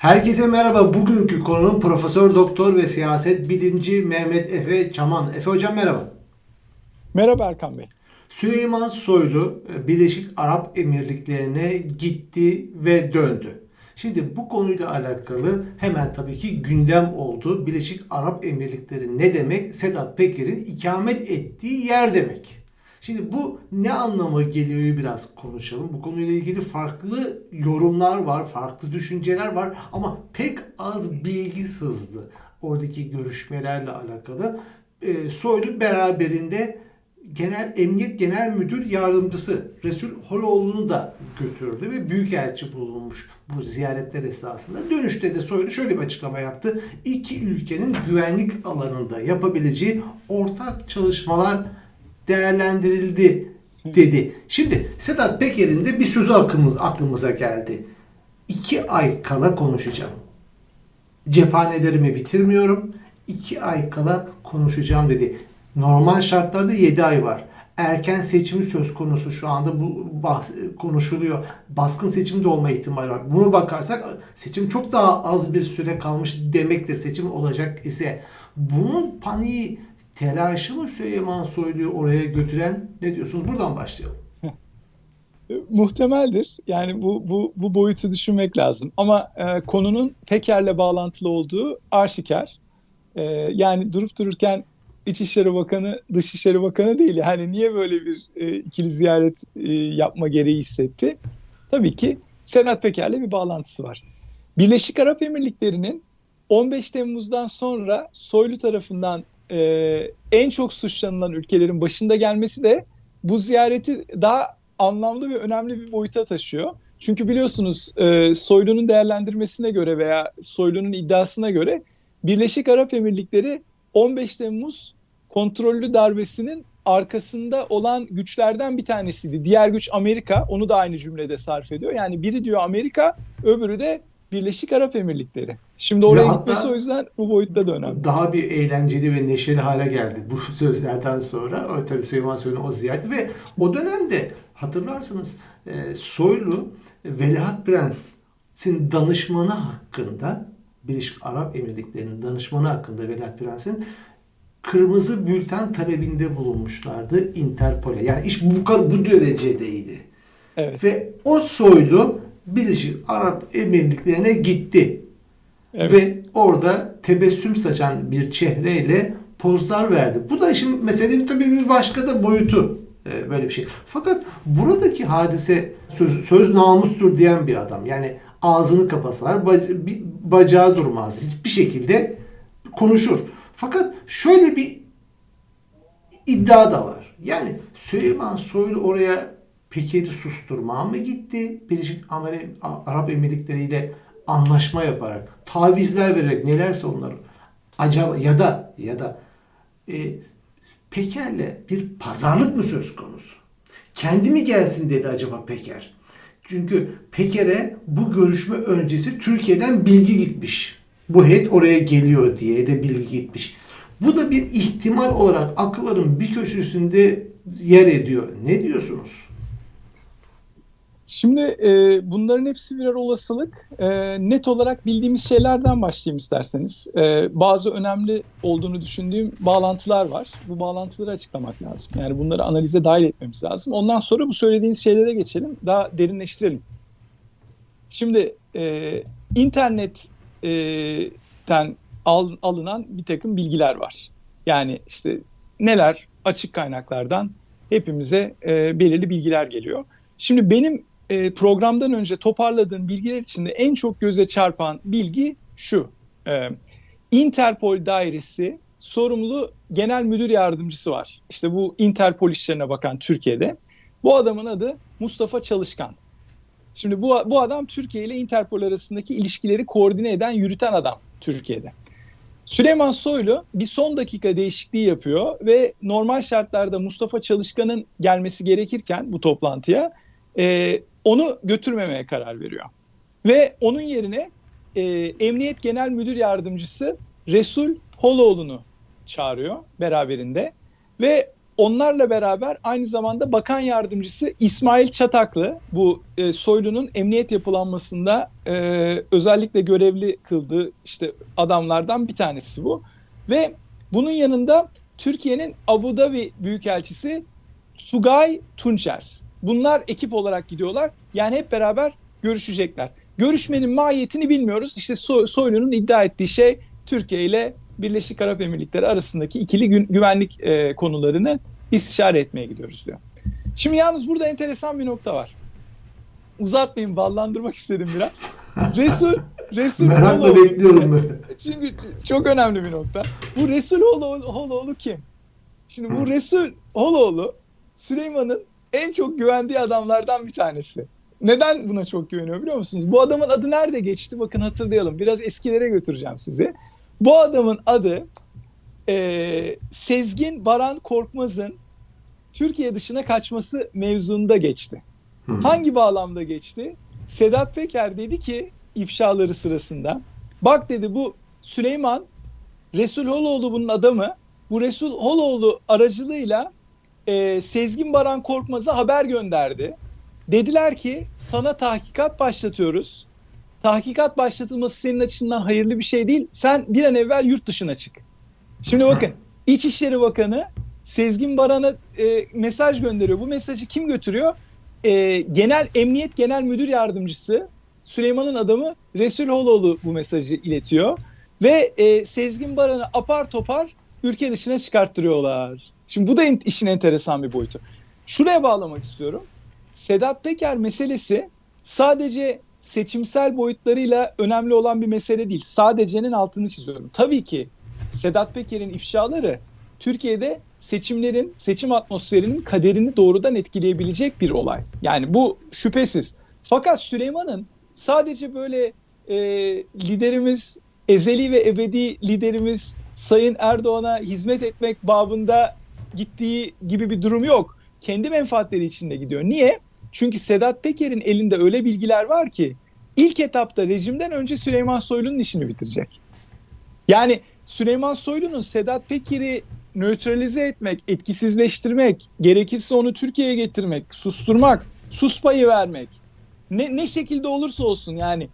Herkese merhaba. Bugünkü konum Profesör Doktor ve Siyaset Bilimci Mehmet Efe Çaman. Efe hocam merhaba. Merhaba Erkan Bey. Süleyman Soylu e, Birleşik Arap Emirlikleri'ne gitti ve döndü. Şimdi bu konuyla alakalı hemen tabii ki gündem oldu. Birleşik Arap Emirlikleri ne demek? Sedat Peker'in ikamet ettiği yer demek. Şimdi bu ne anlama geliyor biraz konuşalım. Bu konuyla ilgili farklı yorumlar var, farklı düşünceler var ama pek az bilgi sızdı oradaki görüşmelerle alakalı. Ee, Soylu beraberinde Genel Emniyet Genel Müdür Yardımcısı Resul Holoğlu'nu da götürdü ve büyükelçi bulunmuş bu ziyaretler esnasında. Dönüşte de Soylu şöyle bir açıklama yaptı. İki ülkenin güvenlik alanında yapabileceği ortak çalışmalar değerlendirildi dedi. Şimdi Sedat Peker'in de bir sözü aklımız, aklımıza geldi. İki ay kala konuşacağım. Cephanelerimi bitirmiyorum. İki ay kala konuşacağım dedi. Normal şartlarda 7 ay var. Erken seçimi söz konusu şu anda bu bahs- konuşuluyor. Baskın seçim de olma ihtimali var. Bunu bakarsak seçim çok daha az bir süre kalmış demektir. Seçim olacak ise bunun paniği telaşı mı Süleyman Soylu'yu oraya götüren ne diyorsunuz? Buradan başlayalım. E, Muhtemeldir. Yani bu bu bu boyutu düşünmek lazım. Ama e, konunun Peker'le bağlantılı olduğu aşikar. E, yani durup dururken İçişleri Bakanı, Dışişleri Bakanı değil. Yani niye böyle bir e, ikili ziyaret e, yapma gereği hissetti? Tabii ki Sedat Peker'le bir bağlantısı var. Birleşik Arap Emirlikleri'nin 15 Temmuz'dan sonra Soylu tarafından e, en çok suçlanılan ülkelerin başında gelmesi de bu ziyareti daha anlamlı ve önemli bir boyuta taşıyor. Çünkü biliyorsunuz e, Soylu'nun değerlendirmesine göre veya Soylu'nun iddiasına göre Birleşik Arap Emirlikleri 15 Temmuz kontrollü darbesinin arkasında olan güçlerden bir tanesiydi. Diğer güç Amerika. Onu da aynı cümlede sarf ediyor. Yani biri diyor Amerika, öbürü de Birleşik Arap Emirlikleri. Şimdi oraya hatta- gitmesi o yüzden bu boyutta da önemli. Daha bir eğlenceli ve neşeli hale geldi bu sözlerden sonra. O tabii Süleyman Soylu'nun o ziyareti ve o dönemde hatırlarsınız e, Soylu Veliaht Prens'in danışmanı hakkında Birleşik Arap Emirlikleri'nin danışmanı hakkında Veliaht Prens'in kırmızı bülten talebinde bulunmuşlardı Interpol'e. Yani iş bu, bu derecedeydi. Evet. Ve o Soylu Birleşik Arap Emirlikleri'ne gitti. evet. Ve orada tebessüm saçan bir çehreyle pozlar verdi. Bu da şimdi meselenin tabii bir başka da boyutu e, böyle bir şey. Fakat buradaki hadise söz, söz namustur diyen bir adam. Yani ağzını kapasalar bacağı durmaz. Hiçbir şekilde konuşur. Fakat şöyle bir iddia da var. Yani Süleyman Soylu oraya Peker'i susturmaya mı gitti? Birleşik Arap Emirlikleri ile anlaşma yaparak, tavizler vererek nelerse onları acaba ya da ya da e, Peker'le bir pazarlık mı söz konusu? Kendi mi gelsin dedi acaba Peker? Çünkü Peker'e bu görüşme öncesi Türkiye'den bilgi gitmiş. Bu heyet oraya geliyor diye de bilgi gitmiş. Bu da bir ihtimal olarak akılların bir köşesinde yer ediyor. Ne diyorsunuz? Şimdi e, bunların hepsi birer olasılık. E, net olarak bildiğimiz şeylerden başlayayım isterseniz. E, bazı önemli olduğunu düşündüğüm bağlantılar var. Bu bağlantıları açıklamak lazım. Yani bunları analize dahil etmemiz lazım. Ondan sonra bu söylediğiniz şeylere geçelim. Daha derinleştirelim. Şimdi e, internetten al, alınan bir takım bilgiler var. Yani işte neler açık kaynaklardan hepimize e, belirli bilgiler geliyor. Şimdi benim e, programdan önce toparladığım bilgiler içinde en çok göze çarpan bilgi şu. E, Interpol dairesi sorumlu genel müdür yardımcısı var. İşte bu Interpol işlerine bakan Türkiye'de. Bu adamın adı Mustafa Çalışkan. Şimdi bu, bu adam Türkiye ile Interpol arasındaki ilişkileri koordine eden, yürüten adam Türkiye'de. Süleyman Soylu bir son dakika değişikliği yapıyor ve normal şartlarda Mustafa Çalışkan'ın gelmesi gerekirken bu toplantıya e, onu götürmemeye karar veriyor. Ve onun yerine e, Emniyet Genel Müdür Yardımcısı Resul Holoğlu'nu çağırıyor beraberinde ve onlarla beraber aynı zamanda bakan yardımcısı İsmail Çataklı bu e, Soylu'nun emniyet yapılanmasında e, özellikle görevli kıldığı işte adamlardan bir tanesi bu. Ve bunun yanında Türkiye'nin Abu Dhabi Büyükelçisi Sugay Tunçer. Bunlar ekip olarak gidiyorlar. Yani hep beraber görüşecekler. Görüşmenin mahiyetini bilmiyoruz. İşte Soylu'nun iddia ettiği şey Türkiye ile Birleşik Arap Emirlikleri arasındaki ikili gü güvenlik e, konularını istişare etmeye gidiyoruz diyor. Şimdi yalnız burada enteresan bir nokta var. Uzatmayayım, ballandırmak istedim biraz. Resul, Resul Merakla bekliyorum ben. Çünkü çok önemli bir nokta. Bu Resul Holoğlu kim? Şimdi bu Resul Holoğlu Süleyman'ın en çok güvendiği adamlardan bir tanesi. Neden buna çok güveniyor biliyor musunuz? Bu adamın adı nerede geçti? Bakın hatırlayalım. Biraz eskilere götüreceğim sizi. Bu adamın adı e, Sezgin Baran Korkmaz'ın Türkiye dışına kaçması mevzunda geçti. Hı. Hangi bağlamda geçti? Sedat Peker dedi ki ifşaları sırasında bak dedi bu Süleyman Resul Holoğlu bunun adamı bu Resul Holoğlu aracılığıyla e, Sezgin Baran Korkmaz'a haber gönderdi. Dediler ki sana tahkikat başlatıyoruz. Tahkikat başlatılması senin açısından hayırlı bir şey değil. Sen bir an evvel yurt dışına çık. Şimdi bakın İçişleri Bakanı Sezgin Baran'a e, mesaj gönderiyor. Bu mesajı kim götürüyor? E, Genel Emniyet Genel Müdür Yardımcısı Süleyman'ın adamı Resul Holoğlu bu mesajı iletiyor. Ve e, Sezgin Baran'ı apar topar ülke dışına çıkarttırıyorlar. Şimdi bu da işin enteresan bir boyutu. Şuraya bağlamak istiyorum. Sedat Peker meselesi sadece seçimsel boyutlarıyla önemli olan bir mesele değil. Sadece'nin altını çiziyorum. Tabii ki Sedat Peker'in ifşaları Türkiye'de seçimlerin, seçim atmosferinin kaderini doğrudan etkileyebilecek bir olay. Yani bu şüphesiz. Fakat Süleyman'ın sadece böyle e, liderimiz, ezeli ve ebedi liderimiz Sayın Erdoğan'a hizmet etmek babında gittiği gibi bir durum yok. Kendi menfaatleri içinde gidiyor. Niye? Çünkü Sedat Peker'in elinde öyle bilgiler var ki ilk etapta rejimden önce Süleyman Soylu'nun işini bitirecek. Yani Süleyman Soylu'nun Sedat Peker'i nötralize etmek, etkisizleştirmek, gerekirse onu Türkiye'ye getirmek, susturmak, sus payı vermek. Ne, ne şekilde olursa olsun yani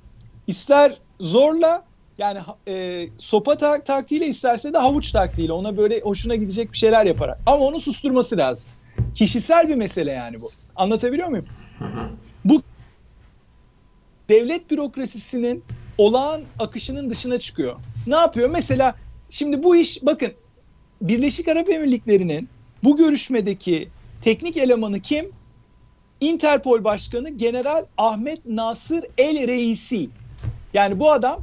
ister zorla yani e, sopa tak taktiğiyle isterse de havuç taktiğiyle ona böyle hoşuna gidecek bir şeyler yaparak. Ama onu susturması lazım. Kişisel bir mesele yani bu. Anlatabiliyor muyum? Bu devlet bürokrasisinin olağan akışının dışına çıkıyor. Ne yapıyor? Mesela şimdi bu iş bakın Birleşik Arap Emirlikleri'nin bu görüşmedeki teknik elemanı kim? Interpol Başkanı General Ahmet Nasır El Reisi. Yani bu adam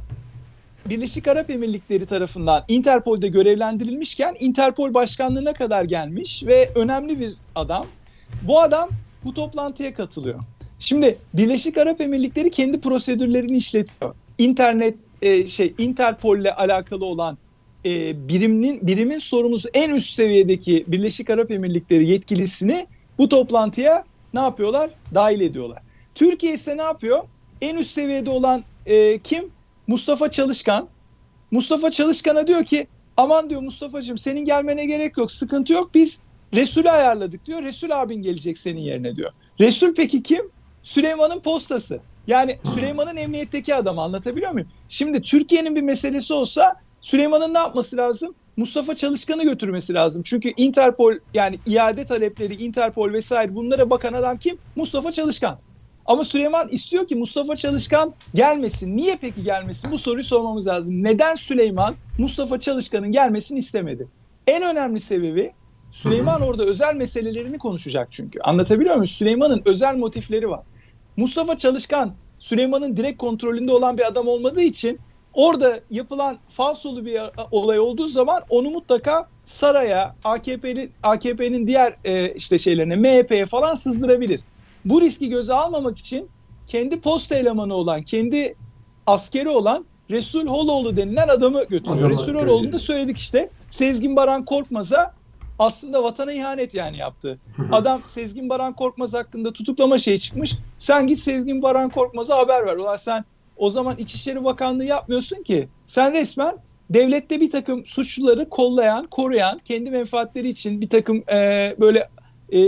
Birleşik Arap Emirlikleri tarafından Interpol'de görevlendirilmişken Interpol başkanlığına kadar gelmiş ve önemli bir adam. Bu adam bu toplantıya katılıyor. Şimdi Birleşik Arap Emirlikleri kendi prosedürlerini işletiyor. İnternet e, şey Interpol ile alakalı olan e, birimin birimin sorumlusu en üst seviyedeki Birleşik Arap Emirlikleri yetkilisini bu toplantıya ne yapıyorlar? Dahil ediyorlar. Türkiye ise ne yapıyor? En üst seviyede olan e, kim? Mustafa Çalışkan. Mustafa Çalışkan'a diyor ki aman diyor Mustafa'cığım senin gelmene gerek yok sıkıntı yok biz Resul'ü ayarladık diyor. Resul abin gelecek senin yerine diyor. Resul peki kim? Süleyman'ın postası. Yani Süleyman'ın emniyetteki adamı anlatabiliyor muyum? Şimdi Türkiye'nin bir meselesi olsa Süleyman'ın ne yapması lazım? Mustafa Çalışkan'ı götürmesi lazım. Çünkü Interpol yani iade talepleri, Interpol vesaire bunlara bakan adam kim? Mustafa Çalışkan. Ama Süleyman istiyor ki Mustafa Çalışkan gelmesin. Niye peki gelmesin? Bu soruyu sormamız lazım. Neden Süleyman Mustafa Çalışkan'ın gelmesini istemedi? En önemli sebebi Süleyman orada özel meselelerini konuşacak çünkü. Anlatabiliyor muyum? Süleyman'ın özel motifleri var. Mustafa Çalışkan Süleyman'ın direkt kontrolünde olan bir adam olmadığı için orada yapılan falsolu bir olay olduğu zaman onu mutlaka saraya, AKP'nin AKP'nin diğer e, işte şeylerine, MHP'ye falan sızdırabilir. Bu riski göze almamak için kendi post elemanı olan, kendi askeri olan Resul Holoğlu denilen adamı götürüyor. Adamı Resul Holoğlu'nu da söyledik işte. Sezgin Baran Korkmaz'a aslında vatana ihanet yani yaptı. Adam Sezgin Baran Korkmaz hakkında tutuklama şey çıkmış. Sen git Sezgin Baran Korkmaz'a haber ver. Ulan sen o zaman İçişleri Bakanlığı yapmıyorsun ki. Sen resmen devlette bir takım suçluları kollayan, koruyan, kendi menfaatleri için bir takım e, böyle e,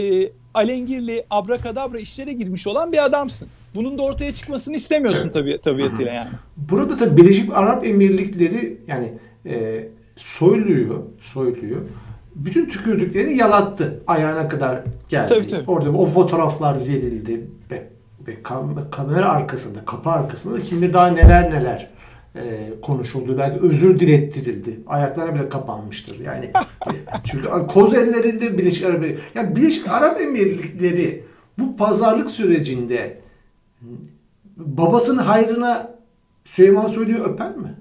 alengirli, abrakadabra işlere girmiş olan bir adamsın. Bunun da ortaya çıkmasını istemiyorsun tabii tabiatıyla yani. Burada tabii Birleşik Arap Emirlikleri yani e, soyluyu, soyluyu bütün tükürdüklerini yalattı. Ayağına kadar geldi. Tabii, tabii. Orada o fotoğraflar verildi. Ve, ve kam- kamera arkasında, kapı arkasında kim bilir daha neler neler e, konuşuldu. Belki özür dilettirildi. Ayaklarına bile kapanmıştır. Yani çünkü koz ellerinde Birleşik Arap Emirlikleri. Yani Birleşik Arap Emirlikleri bu pazarlık sürecinde babasının hayrına Süleyman Soylu'yu öper mi?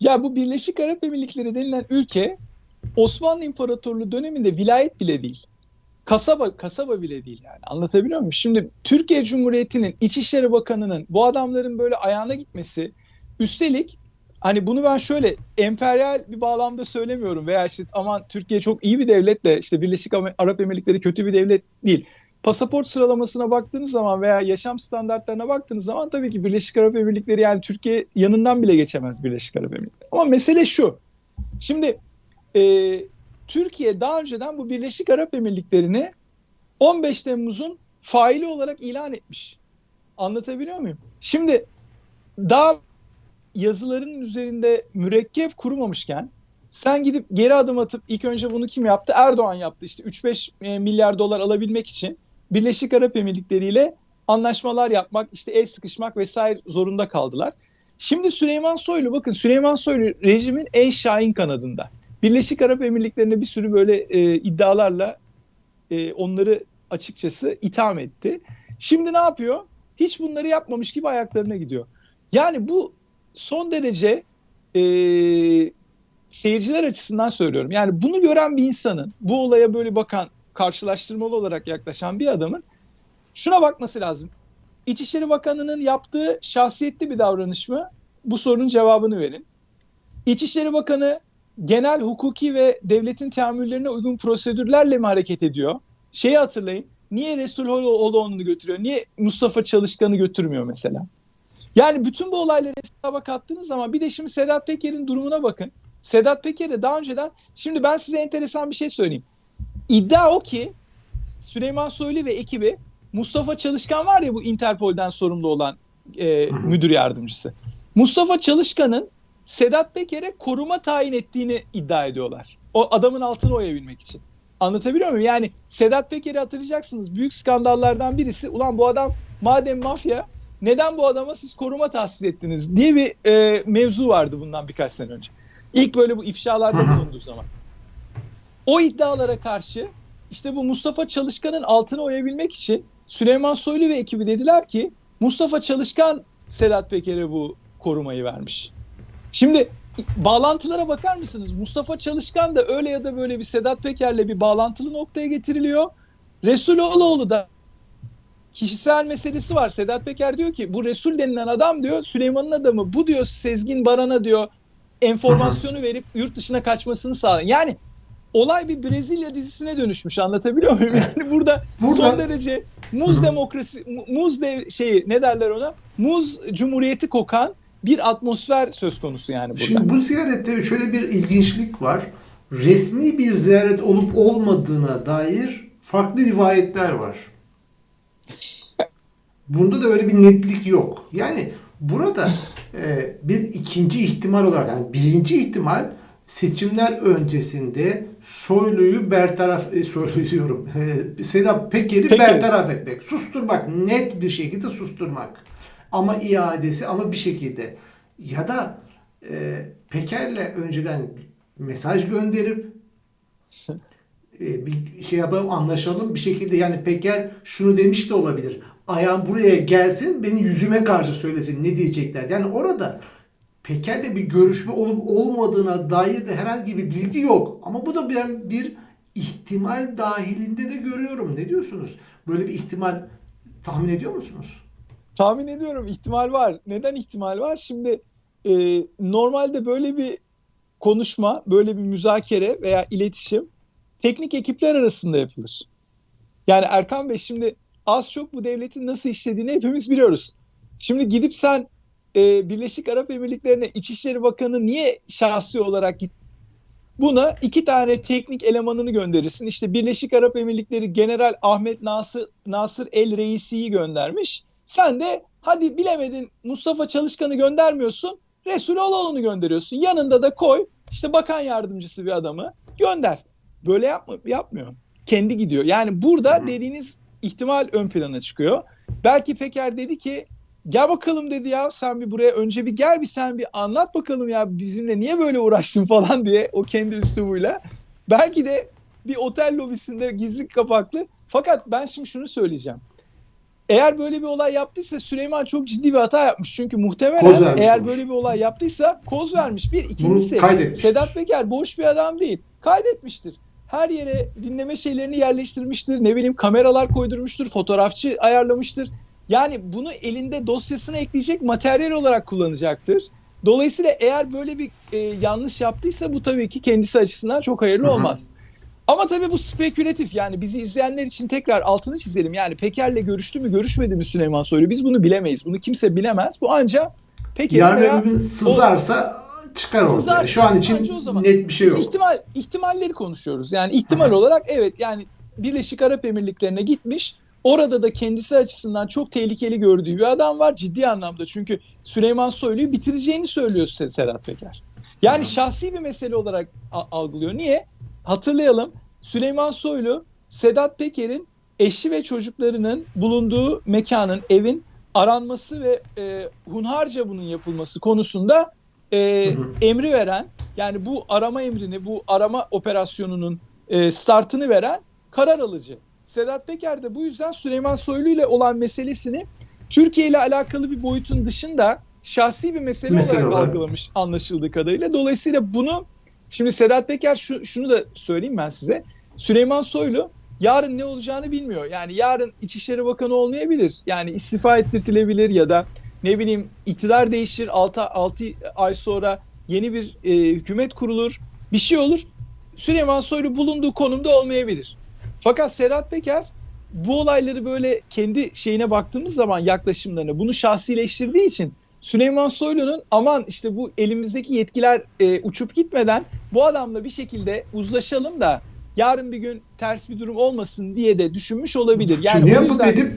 Ya bu Birleşik Arap Emirlikleri denilen ülke Osmanlı İmparatorluğu döneminde vilayet bile değil. Kasaba kasaba bile değil yani. Anlatabiliyor muyum? Şimdi Türkiye Cumhuriyeti'nin İçişleri Bakanı'nın bu adamların böyle ayağına gitmesi üstelik hani bunu ben şöyle emperyal bir bağlamda söylemiyorum veya işte aman Türkiye çok iyi bir devlet de işte Birleşik Arap Emirlikleri kötü bir devlet değil. Pasaport sıralamasına baktığınız zaman veya yaşam standartlarına baktığınız zaman tabii ki Birleşik Arap Emirlikleri yani Türkiye yanından bile geçemez Birleşik Arap Emirlikleri. Ama mesele şu. Şimdi e, Türkiye daha önceden bu Birleşik Arap Emirlikleri'ni 15 Temmuz'un faili olarak ilan etmiş. Anlatabiliyor muyum? Şimdi daha yazılarının üzerinde mürekkep kurumamışken sen gidip geri adım atıp ilk önce bunu kim yaptı? Erdoğan yaptı. İşte 3-5 milyar dolar alabilmek için Birleşik Arap Emirlikleri ile anlaşmalar yapmak, işte el sıkışmak vesaire zorunda kaldılar. Şimdi Süleyman Soylu bakın Süleyman Soylu rejimin en şahin kanadında. Birleşik Arap Emirlikleri'ne bir sürü böyle e, iddialarla e, onları açıkçası itham etti. Şimdi ne yapıyor? Hiç bunları yapmamış gibi ayaklarına gidiyor. Yani bu son derece e, seyirciler açısından söylüyorum. Yani bunu gören bir insanın, bu olaya böyle bakan, karşılaştırmalı olarak yaklaşan bir adamın şuna bakması lazım. İçişleri Bakanı'nın yaptığı şahsiyetli bir davranış mı? Bu sorunun cevabını verin. İçişleri Bakanı genel hukuki ve devletin teamüllerine uygun prosedürlerle mi hareket ediyor? Şeyi hatırlayın. Niye Resul Holoğlu'nu götürüyor? Niye Mustafa Çalışkan'ı götürmüyor mesela? Yani bütün bu olayları hesaba kattığınız zaman bir de şimdi Sedat Peker'in durumuna bakın. Sedat Peker'e daha önceden şimdi ben size enteresan bir şey söyleyeyim. İddia o ki Süleyman Soylu ve ekibi Mustafa Çalışkan var ya bu Interpol'den sorumlu olan e, müdür yardımcısı. Mustafa Çalışkan'ın Sedat Peker'e koruma tayin ettiğini iddia ediyorlar. O adamın altını oyabilmek için. Anlatabiliyor muyum? Yani Sedat Peker'i hatırlayacaksınız. Büyük skandallardan birisi. Ulan bu adam madem mafya neden bu adama siz koruma tahsis ettiniz diye bir e, mevzu vardı bundan birkaç sene önce. İlk böyle bu ifşalarda bulunduğu zaman. O iddialara karşı işte bu Mustafa Çalışkan'ın altını oyabilmek için Süleyman Soylu ve ekibi dediler ki Mustafa Çalışkan Sedat Peker'e bu korumayı vermiş. Şimdi bağlantılara bakar mısınız? Mustafa Çalışkan da öyle ya da böyle bir Sedat Peker'le bir bağlantılı noktaya getiriliyor. Resuloğlu da kişisel meselesi var. Sedat Peker diyor ki bu Resul denilen adam diyor Süleyman'ın adamı bu diyor Sezgin Baran'a diyor enformasyonu verip yurt dışına kaçmasını sağlayın. Yani olay bir Brezilya dizisine dönüşmüş anlatabiliyor muyum? Yani burada, burada son derece muz demokrasi muz de şey ne derler ona? Muz cumhuriyeti kokan bir atmosfer söz konusu yani burada. Şimdi bu ziyarette şöyle bir ilginçlik var. Resmi bir ziyaret olup olmadığına dair farklı rivayetler var. Bunda da öyle bir netlik yok. Yani burada e, bir ikinci ihtimal olarak yani birinci ihtimal seçimler öncesinde Soylu'yu bertaraf e, Soylu diyorum. E, Sedat Peker'i Peker. bertaraf etmek, susturmak, net bir şekilde susturmak. Ama iadesi ama bir şekilde ya da e, Peker'le önceden mesaj gönderip e, bir şey yapalım anlaşalım bir şekilde yani Peker şunu demiş de olabilir. Ayağım buraya gelsin benim yüzüme karşı söylesin ne diyecekler. Yani orada Peker'le bir görüşme olup olmadığına dair de herhangi bir bilgi yok. Ama bu da ben bir ihtimal dahilinde de görüyorum. Ne diyorsunuz? Böyle bir ihtimal tahmin ediyor musunuz? Tahmin ediyorum ihtimal var. Neden ihtimal var? Şimdi e, normalde böyle bir konuşma, böyle bir müzakere veya iletişim teknik ekipler arasında yapılır. Yani Erkan Bey şimdi az çok bu devletin nasıl işlediğini hepimiz biliyoruz. Şimdi gidip sen e, Birleşik Arap Emirlikleri'ne İçişleri Bakanı niye şahsi olarak gitti? Buna iki tane teknik elemanını gönderirsin. İşte Birleşik Arap Emirlikleri General Ahmet Nasır, Nasır El Reisi'yi göndermiş. Sen de hadi bilemedin Mustafa Çalışkan'ı göndermiyorsun. Resul Oloğlu'nu gönderiyorsun. Yanında da koy işte bakan yardımcısı bir adamı gönder. Böyle yapma, yapmıyor. Kendi gidiyor. Yani burada dediğiniz ihtimal ön plana çıkıyor. Belki Peker dedi ki gel bakalım dedi ya sen bir buraya önce bir gel bir sen bir anlat bakalım ya bizimle niye böyle uğraştın falan diye o kendi üslubuyla. Belki de bir otel lobisinde gizli kapaklı. Fakat ben şimdi şunu söyleyeceğim. Eğer böyle bir olay yaptıysa Süleyman çok ciddi bir hata yapmış. Çünkü muhtemelen eğer böyle bir olay yaptıysa koz vermiş. Bir ikincisi Sedat Peker boş bir adam değil. Kaydetmiştir. Her yere dinleme şeylerini yerleştirmiştir. Ne bileyim kameralar koydurmuştur. Fotoğrafçı ayarlamıştır. Yani bunu elinde dosyasına ekleyecek materyal olarak kullanacaktır. Dolayısıyla eğer böyle bir e, yanlış yaptıysa bu tabii ki kendisi açısından çok hayırlı Hı-hı. olmaz. Ama tabii bu spekülatif yani bizi izleyenler için tekrar altını çizelim. Yani Peker'le görüştü mü görüşmedi mi Süleyman Soylu biz bunu bilemeyiz. Bunu kimse bilemez. Bu ancak Peker'in Yarın veya... sızarsa o, çıkar ortaya. Sızar, Şu an için net bir şey yok. Ihtimal, ihtimalleri konuşuyoruz. Yani ihtimal olarak evet yani Birleşik Arap Emirlikleri'ne gitmiş. Orada da kendisi açısından çok tehlikeli gördüğü bir adam var ciddi anlamda. Çünkü Süleyman Soylu'yu bitireceğini söylüyor Sedat Peker. Yani şahsi bir mesele olarak algılıyor. Niye? Hatırlayalım Süleyman Soylu Sedat Peker'in eşi ve çocuklarının bulunduğu mekanın, evin aranması ve e, hunharca bunun yapılması konusunda e, emri veren yani bu arama emrini, bu arama operasyonunun e, startını veren karar alıcı. Sedat Peker de bu yüzden Süleyman Soylu ile olan meselesini Türkiye ile alakalı bir boyutun dışında şahsi bir mesele, mesele olarak, olarak algılamış anlaşıldığı kadarıyla. Dolayısıyla bunu şimdi Sedat Peker şu, şunu da söyleyeyim ben size. Süleyman Soylu yarın ne olacağını bilmiyor. Yani yarın İçişleri Bakanı olmayabilir. Yani istifa ettirtilebilir ya da ne bileyim iktidar değişir 6, 6 ay sonra yeni bir e, hükümet kurulur. Bir şey olur. Süleyman Soylu bulunduğu konumda olmayabilir. Fakat Sedat Peker bu olayları böyle kendi şeyine baktığımız zaman yaklaşımlarına bunu şahsileştirdiği için Süleyman Soylu'nun aman işte bu elimizdeki yetkiler e, uçup gitmeden bu adamla bir şekilde uzlaşalım da yarın bir gün ters bir durum olmasın diye de düşünmüş olabilir. Yani Şimdi yapıp yüzden... edip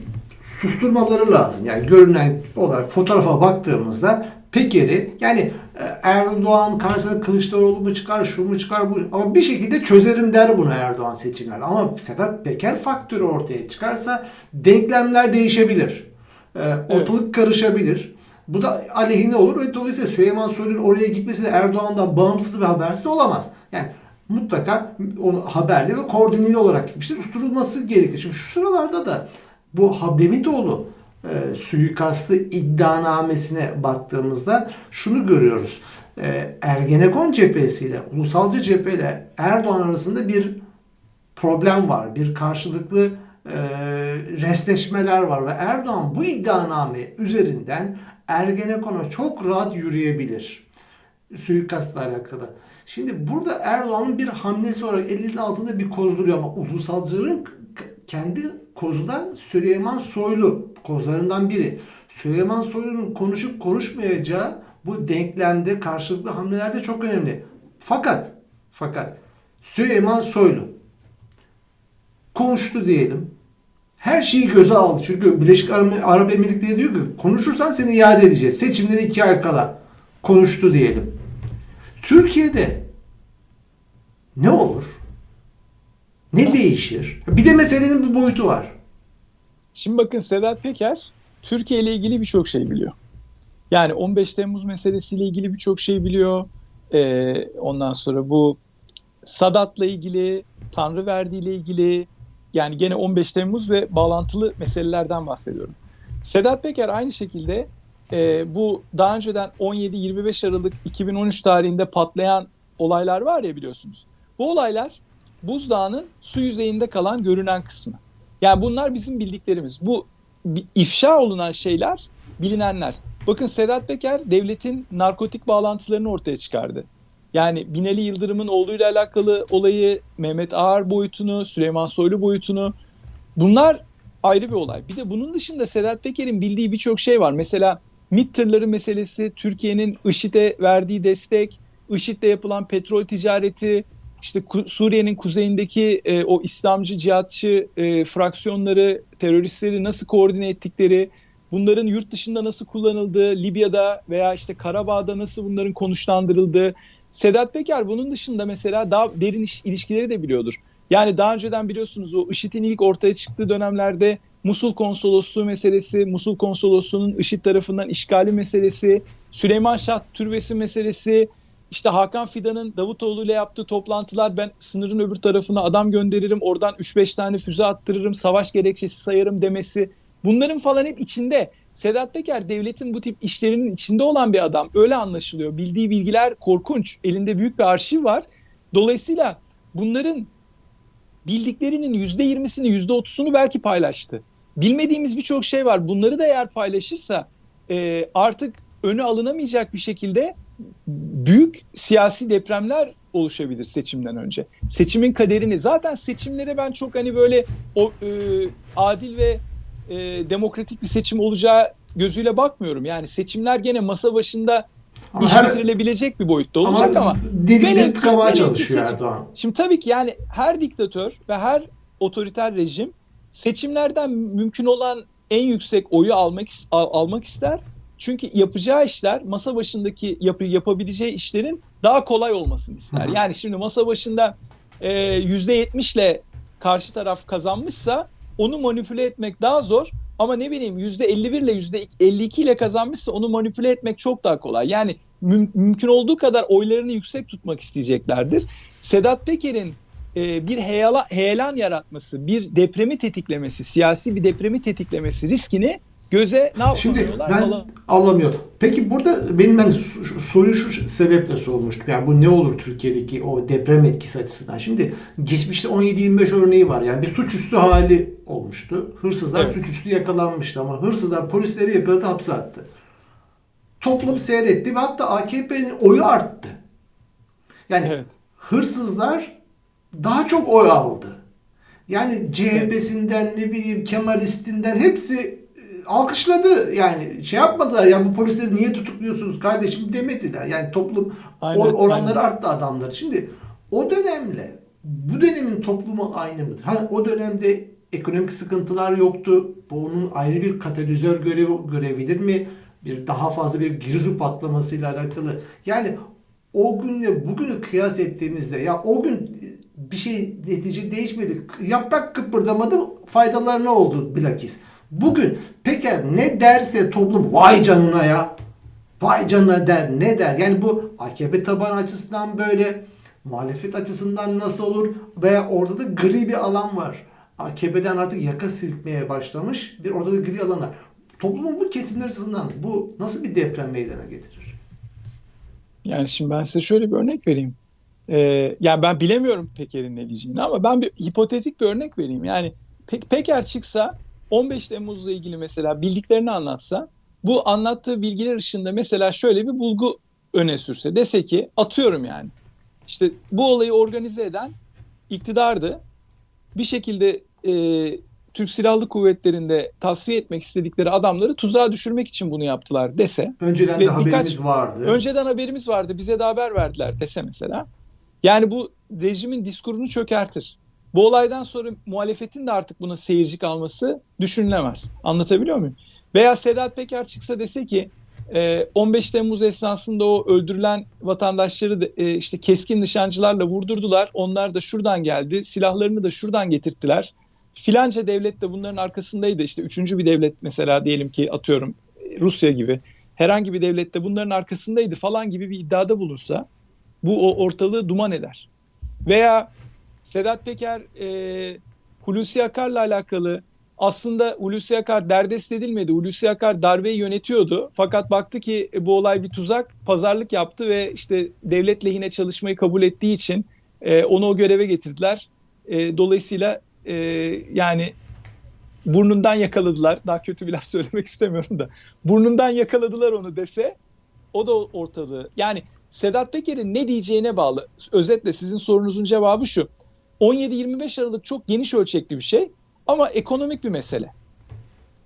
susturmaları lazım. Yani görünen olarak fotoğrafa baktığımızda Peker'i yani e, Erdoğan karşısında Kılıçdaroğlu mu çıkar, şu mu çıkar bu ama bir şekilde çözerim der bunu Erdoğan seçimlerde. Ama Sedat Peker faktörü ortaya çıkarsa denklemler değişebilir. E, ortalık evet. karışabilir. Bu da aleyhine olur ve dolayısıyla Süleyman Soylu'nun oraya gitmesi de Erdoğan'dan bağımsız ve habersiz olamaz. Yani mutlaka onu haberli ve koordineli olarak gitmiştir. Usturulması gerekir. Şimdi şu sıralarda da bu Hablemitoğlu e, suikastı iddianamesine baktığımızda şunu görüyoruz. E, Ergenekon cephesiyle, ulusalcı cepheyle Erdoğan arasında bir problem var. Bir karşılıklı e, resleşmeler var ve Erdoğan bu iddianame üzerinden Ergenekon'a çok rahat yürüyebilir. Suikastla alakalı. Şimdi burada Erdoğan'ın bir hamlesi olarak elinin altında bir koz duruyor ama ulusalcıların kendi kozu da Süleyman Soylu kozlarından biri. Süleyman Soylu'nun konuşup konuşmayacağı bu denklemde karşılıklı hamlelerde çok önemli. Fakat fakat Süleyman Soylu konuştu diyelim. Her şeyi göze aldı. Çünkü Birleşik Arap Emirlikleri diyor ki konuşursan seni iade edeceğiz. Seçimleri iki ay kala konuştu diyelim. Türkiye'de ne olur? Ne değişir? Bir de meselenin bu boyutu var. Şimdi bakın Sedat Peker Türkiye ile ilgili birçok şey biliyor. Yani 15 Temmuz meselesiyle ilgili birçok şey biliyor. Ee, ondan sonra bu Sadat'la ilgili, Tanrı verdiğiyle ilgili yani gene 15 Temmuz ve bağlantılı meselelerden bahsediyorum. Sedat Peker aynı şekilde e, bu daha önceden 17-25 Aralık 2013 tarihinde patlayan olaylar var ya biliyorsunuz. Bu olaylar buzdağının su yüzeyinde kalan görünen kısmı. Yani bunlar bizim bildiklerimiz. Bu ifşa olunan şeyler bilinenler. Bakın Sedat Peker devletin narkotik bağlantılarını ortaya çıkardı. Yani Binali Yıldırım'ın olduğuyla alakalı olayı, Mehmet Ağar boyutunu, Süleyman Soylu boyutunu bunlar ayrı bir olay. Bir de bunun dışında Sedat Peker'in bildiği birçok şey var. Mesela MİT tırları meselesi, Türkiye'nin IŞİD'e verdiği destek, IŞİD'le yapılan petrol ticareti, işte Suriye'nin kuzeyindeki e, o İslamcı, cihatçı e, fraksiyonları, teröristleri nasıl koordine ettikleri, bunların yurt dışında nasıl kullanıldığı, Libya'da veya işte Karabağ'da nasıl bunların konuşlandırıldığı. Sedat Peker bunun dışında mesela daha derin ilişkileri de biliyordur. Yani daha önceden biliyorsunuz o IŞİD'in ilk ortaya çıktığı dönemlerde Musul konsolosluğu meselesi, Musul konsolosluğunun IŞİD tarafından işgali meselesi, Süleyman Şah türbesi meselesi, işte Hakan Fidan'ın Davutoğlu ile yaptığı toplantılar ben sınırın öbür tarafına adam gönderirim oradan 3-5 tane füze attırırım savaş gerekçesi sayarım demesi bunların falan hep içinde Sedat Peker devletin bu tip işlerinin içinde olan bir adam. Öyle anlaşılıyor. Bildiği bilgiler korkunç. Elinde büyük bir arşiv var. Dolayısıyla bunların bildiklerinin %20'sini %30'unu belki paylaştı. Bilmediğimiz birçok şey var. Bunları da eğer paylaşırsa e, artık önü alınamayacak bir şekilde büyük siyasi depremler oluşabilir seçimden önce. Seçimin kaderini. Zaten seçimlere ben çok hani böyle o e, adil ve e, demokratik bir seçim olacağı gözüyle bakmıyorum. Yani seçimler gene masa başında ama iş her, bitirilebilecek bir boyutta olacak ama, ama deli tıkamaya çalışıyor seçim. Erdoğan. Şimdi tabii ki yani her diktatör ve her otoriter rejim seçimlerden mümkün olan en yüksek oyu almak almak ister çünkü yapacağı işler masa başındaki yap yapabileceği işlerin daha kolay olmasını ister. Hı. Yani şimdi masa başında yüzde yetmişle karşı taraf kazanmışsa onu manipüle etmek daha zor. Ama ne bileyim yüzde 51 ile yüzde 52 ile kazanmışsa onu manipüle etmek çok daha kolay. Yani müm mümkün olduğu kadar oylarını yüksek tutmak isteyeceklerdir. Sedat Peker'in e, bir heyelan, heyelan yaratması, bir depremi tetiklemesi, siyasi bir depremi tetiklemesi riskini göze ne Şimdi ben anlamıyorum. Peki burada benim ben soruyu şu sebeple sormuştum. Yani bu ne olur Türkiye'deki o deprem etkisi açısından. Şimdi geçmişte 17-25 örneği var. Yani bir suçüstü hali olmuştu. Hırsızlar evet. suçüstü yakalanmıştı ama hırsızlar polisleri yakaladı hapse attı. Toplum seyretti ve hatta AKP'nin oyu arttı. Yani evet. hırsızlar daha çok oy aldı. Yani CHP'sinden ne bileyim Kemalistinden hepsi alkışladı yani şey yapmadılar ya bu polisleri niye tutukluyorsunuz kardeşim demediler. Yani toplum aynen, oranları aynen. arttı adamlar. Şimdi o dönemle bu dönemin toplumu aynı mıdır? Ha, o dönemde ekonomik sıkıntılar yoktu. Bu onun ayrı bir katalizör görevi görebilir mi? Bir daha fazla bir girzu patlamasıyla alakalı. Yani o günle bugünü kıyas ettiğimizde ya o gün bir şey netice değişmedi. Yaprak kıpırdamadı. Faydalar ne oldu bilakis? Bugün Peker ne derse toplum vay canına ya vay canına der ne der yani bu AKP taban açısından böyle muhalefet açısından nasıl olur veya orada da gri bir alan var. AKP'den artık yaka silkmeye başlamış bir orada da gri alanlar. Toplumun bu kesimler açısından bu nasıl bir deprem meydana getirir? Yani şimdi ben size şöyle bir örnek vereyim. Ee, yani ben bilemiyorum Peker'in ne diyeceğini ama ben bir hipotetik bir örnek vereyim. Yani Pe Peker çıksa 15 Temmuz'la ilgili mesela bildiklerini anlatsa bu anlattığı bilgiler ışığında mesela şöyle bir bulgu öne sürse dese ki atıyorum yani işte bu olayı organize eden iktidardı bir şekilde e, Türk Silahlı Kuvvetleri'nde tasfiye etmek istedikleri adamları tuzağa düşürmek için bunu yaptılar dese. Önceden de haberimiz birkaç, vardı. Önceden haberimiz vardı bize de haber verdiler dese mesela. Yani bu rejimin diskurunu çökertir. Bu olaydan sonra muhalefetin de artık buna seyirci kalması düşünülemez. Anlatabiliyor muyum? Veya Sedat Peker çıksa dese ki 15 e, Temmuz esnasında o öldürülen vatandaşları da, e, işte keskin nişancılarla vurdurdular. Onlar da şuradan geldi. Silahlarını da şuradan getirttiler. Filanca devlet de bunların arkasındaydı. İşte üçüncü bir devlet mesela diyelim ki atıyorum Rusya gibi. Herhangi bir devlet de bunların arkasındaydı falan gibi bir iddiada bulunsa bu o ortalığı duman eder. Veya Sedat Peker e, Hulusi Akar'la alakalı aslında Hulusi Akar derdest edilmedi. Hulusi Akar darbeyi yönetiyordu. Fakat baktı ki e, bu olay bir tuzak. Pazarlık yaptı ve işte devlet lehine çalışmayı kabul ettiği için e, onu o göreve getirdiler. E, dolayısıyla e, yani burnundan yakaladılar. Daha kötü bir laf söylemek istemiyorum da. Burnundan yakaladılar onu dese o da ortalığı. Yani Sedat Peker'in ne diyeceğine bağlı. Özetle sizin sorunuzun cevabı şu. 17-25 Aralık çok geniş ölçekli bir şey ama ekonomik bir mesele.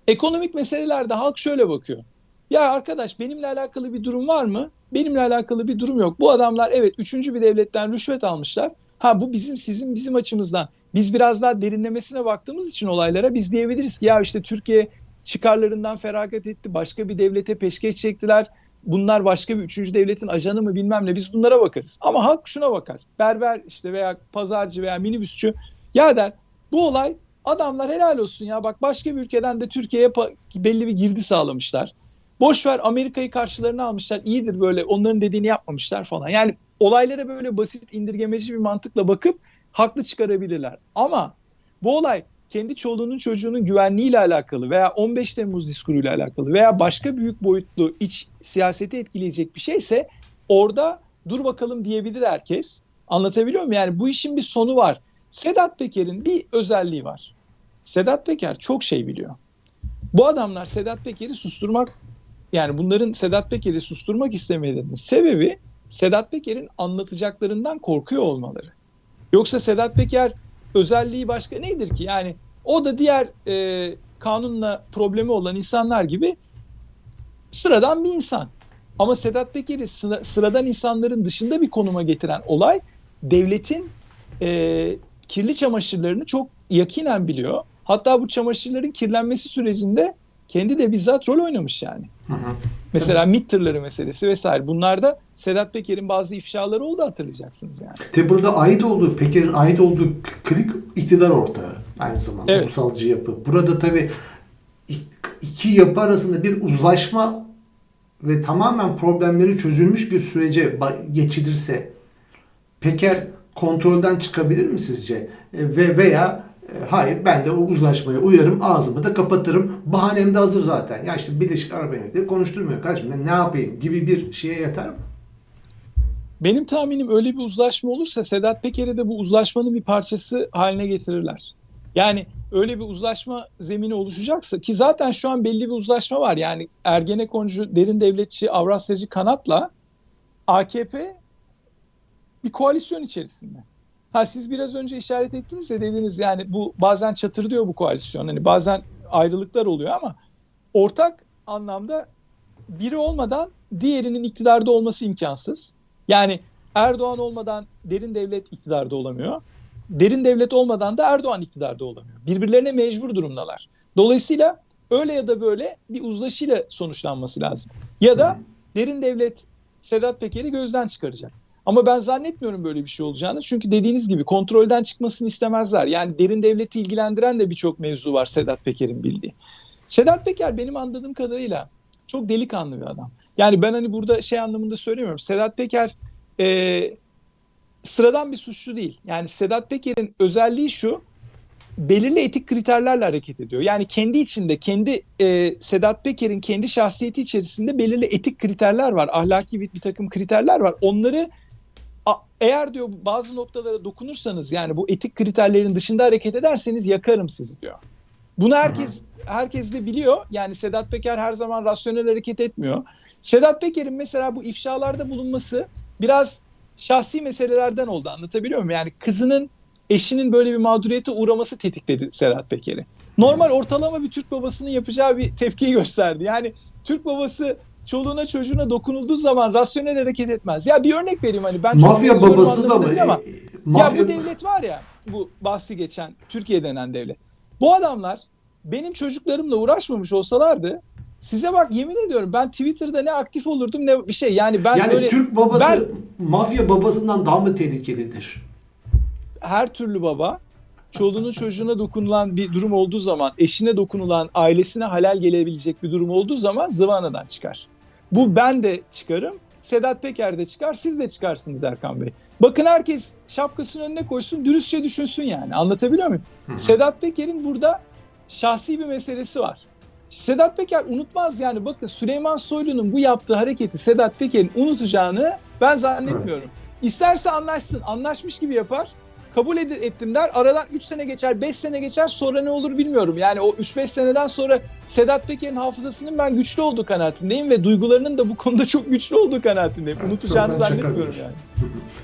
Ekonomik meselelerde halk şöyle bakıyor. Ya arkadaş benimle alakalı bir durum var mı? Benimle alakalı bir durum yok. Bu adamlar evet üçüncü bir devletten rüşvet almışlar. Ha bu bizim sizin bizim açımızdan. Biz biraz daha derinlemesine baktığımız için olaylara biz diyebiliriz ki ya işte Türkiye çıkarlarından feragat etti. Başka bir devlete peşkeş çektiler. Bunlar başka bir üçüncü devletin ajanı mı bilmem ne biz bunlara bakarız. Ama halk şuna bakar. Berber işte veya pazarcı veya minibüsçü ya der bu olay adamlar helal olsun ya bak başka bir ülkeden de Türkiye'ye belli bir girdi sağlamışlar. Boş ver Amerika'yı karşılarına almışlar. İyidir böyle onların dediğini yapmamışlar falan. Yani olaylara böyle basit indirgemeci bir mantıkla bakıp haklı çıkarabilirler. Ama bu olay kendi çoluğunun çocuğunun güvenliğiyle alakalı veya 15 Temmuz diskuruyla alakalı veya başka büyük boyutlu iç siyaseti etkileyecek bir şeyse orada dur bakalım diyebilir herkes. Anlatabiliyor muyum? Yani bu işin bir sonu var. Sedat Peker'in bir özelliği var. Sedat Peker çok şey biliyor. Bu adamlar Sedat Peker'i susturmak yani bunların Sedat Peker'i susturmak istemelerinin sebebi Sedat Peker'in anlatacaklarından korkuyor olmaları. Yoksa Sedat Peker özelliği başka nedir ki? Yani o da diğer e, kanunla problemi olan insanlar gibi sıradan bir insan. Ama Sedat Peker'i sıra, sıradan insanların dışında bir konuma getiren olay devletin e, kirli çamaşırlarını çok yakinen biliyor. Hatta bu çamaşırların kirlenmesi sürecinde kendi de bizzat rol oynamış yani. Hı hı. Mesela MİT tırları meselesi vesaire. Bunlarda Sedat Peker'in bazı ifşaları oldu hatırlayacaksınız yani. Tabi burada ait olduğu, Peker'in ait olduğu klik iktidar ortağı aynı zamanda Evet. ulusalcı yapı. Burada tabi iki yapı arasında bir uzlaşma ve tamamen problemleri çözülmüş bir sürece geçilirse Peker kontrolden çıkabilir mi sizce? E, Ve veya hayır ben de o uzlaşmaya uyarım ağzımı da kapatırım. Bahanem de hazır zaten. Ya işte Birleşik Arap Emirlikleri konuşturmuyor kardeşim ben ne yapayım gibi bir şeye yatar mı? Benim tahminim öyle bir uzlaşma olursa Sedat Peker'i de bu uzlaşmanın bir parçası haline getirirler. Yani öyle bir uzlaşma zemini oluşacaksa ki zaten şu an belli bir uzlaşma var. Yani Ergenekoncu, derin devletçi, Avrasyacı kanatla AKP bir koalisyon içerisinde. Ha siz biraz önce işaret ettiniz ya dediniz yani bu bazen çatırdıyor bu koalisyon. Hani bazen ayrılıklar oluyor ama ortak anlamda biri olmadan diğerinin iktidarda olması imkansız. Yani Erdoğan olmadan derin devlet iktidarda olamıyor. Derin devlet olmadan da Erdoğan iktidarda olamıyor. Birbirlerine mecbur durumdalar. Dolayısıyla öyle ya da böyle bir uzlaşıyla sonuçlanması lazım. Ya da derin devlet Sedat Peker'i gözden çıkaracak. Ama ben zannetmiyorum böyle bir şey olacağını. Çünkü dediğiniz gibi kontrolden çıkmasını istemezler. Yani derin devleti ilgilendiren de birçok mevzu var Sedat Peker'in bildiği. Sedat Peker benim anladığım kadarıyla çok delikanlı bir adam. Yani ben hani burada şey anlamında söylemiyorum. Sedat Peker e, sıradan bir suçlu değil. Yani Sedat Peker'in özelliği şu belirli etik kriterlerle hareket ediyor. Yani kendi içinde, kendi e, Sedat Peker'in kendi şahsiyeti içerisinde belirli etik kriterler var. Ahlaki bir, bir takım kriterler var. Onları eğer diyor bazı noktalara dokunursanız yani bu etik kriterlerin dışında hareket ederseniz yakarım sizi diyor. Bunu herkes herkes de biliyor. Yani Sedat Peker her zaman rasyonel hareket etmiyor. Sedat Peker'in mesela bu ifşalarda bulunması biraz şahsi meselelerden oldu. Anlatabiliyor muyum? Yani kızının eşinin böyle bir mağduriyete uğraması tetikledi Sedat Peker'i. Normal ortalama bir Türk babasının yapacağı bir tepkiyi gösterdi. Yani Türk babası çoluğuna çocuğuna dokunulduğu zaman rasyonel hareket etmez. Ya bir örnek vereyim hani ben Mafya babası da mı? Ama, E, mafya... ya bu devlet var ya bu bahsi geçen Türkiye denen devlet. Bu adamlar benim çocuklarımla uğraşmamış olsalardı size bak yemin ediyorum ben Twitter'da ne aktif olurdum ne bir şey. Yani ben yani böyle Türk babası mafya babasından daha mı tehlikelidir? her türlü baba çoluğunun çocuğuna dokunulan bir durum olduğu zaman, eşine dokunulan, ailesine halal gelebilecek bir durum olduğu zaman zıvanadan çıkar. Bu ben de çıkarım, Sedat Peker de çıkar, siz de çıkarsınız Erkan Bey. Bakın herkes şapkasını önüne koysun, dürüstçe düşünsün yani. Anlatabiliyor muyum? Hı. Sedat Peker'in burada şahsi bir meselesi var. Sedat Peker unutmaz yani bakın Süleyman Soylu'nun bu yaptığı hareketi Sedat Peker'in unutacağını ben zannetmiyorum. İsterse anlaşsın, anlaşmış gibi yapar. Kabul ed- ettim der. Aradan 3 sene geçer, 5 sene geçer. Sonra ne olur bilmiyorum. Yani o 3-5 seneden sonra Sedat Peker'in hafızasının ben güçlü olduğu kanaatindeyim ve duygularının da bu konuda çok güçlü olduğu kanaatindeyim. Evet, Unutacağını zannetmiyorum yani.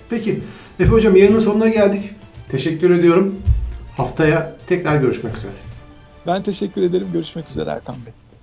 Peki Efe Hocam yayının sonuna geldik. Teşekkür ediyorum. Haftaya tekrar görüşmek üzere. Ben teşekkür ederim. Görüşmek üzere Erkan Bey.